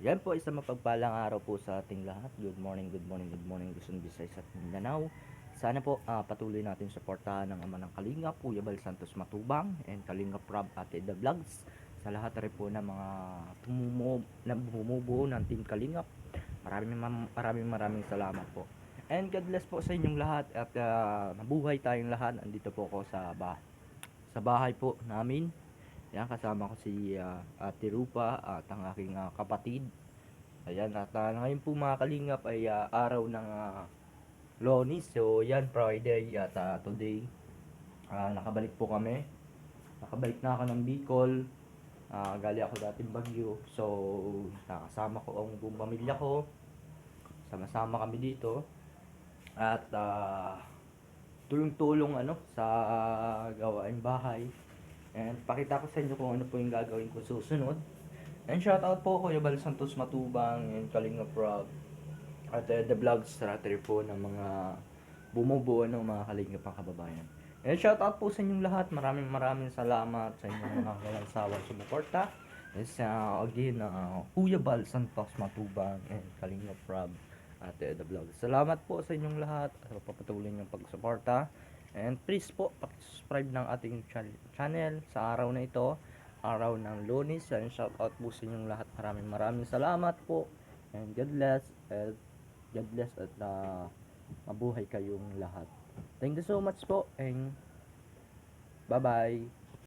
Yan po, isang mapagpalang araw po sa ating lahat. Good morning, good morning, good morning, Luzon, Visayas at Mindanao. Sana po ah, patuloy natin suportahan ng ama ng Kalinga, Kuya Bal Santos Matubang, and Kalinga Prab Ate The Vlogs. Sa lahat rin po ng mga tumumo, na bumubuo ng Team Kalingap. Maraming maraming maraming salamat po. And God bless po sa inyong lahat at ah, mabuhay tayong lahat. Andito po ako sa bah sa bahay po namin. Yan, kasama ko si ah, Ate Rupa at ang aking ah, kapatid. Ayan, at ah, ngayon po mga kalingap ay ah, araw ng uh, Lonis. So, yan, Friday at ah, today. ah, nakabalik po kami. Nakabalik na ako ng Bicol. Ah, gali ako dating Bagyo. So, nakasama ko ang buong pamilya ko. Sama-sama kami dito. At ah, tulong-tulong ano sa gawain bahay. And pakita ko sa inyo kung ano po yung gagawin ko susunod. And shoutout po Kuya Bal Santos Matubang and Kalinga Prab. At uh, the vlog strategy po ng mga bumubuo ng mga Kalinga pang kababayan. And shoutout po sa inyong lahat. Maraming maraming salamat sa inyong mga walang sawang sumuporta. And sa again, uh, Kuya Bal Santos Matubang and Kalinga Prab at uh, the vlog. Salamat po sa inyong lahat at papatuloy niyong pagsuporta. And please po, subscribe ng ating chan- channel sa araw na ito, araw ng lunes. And shout out po sa inyong lahat. Maraming maraming salamat po. And God bless. And God bless at uh, mabuhay kayong lahat. Thank you so much po. And bye-bye.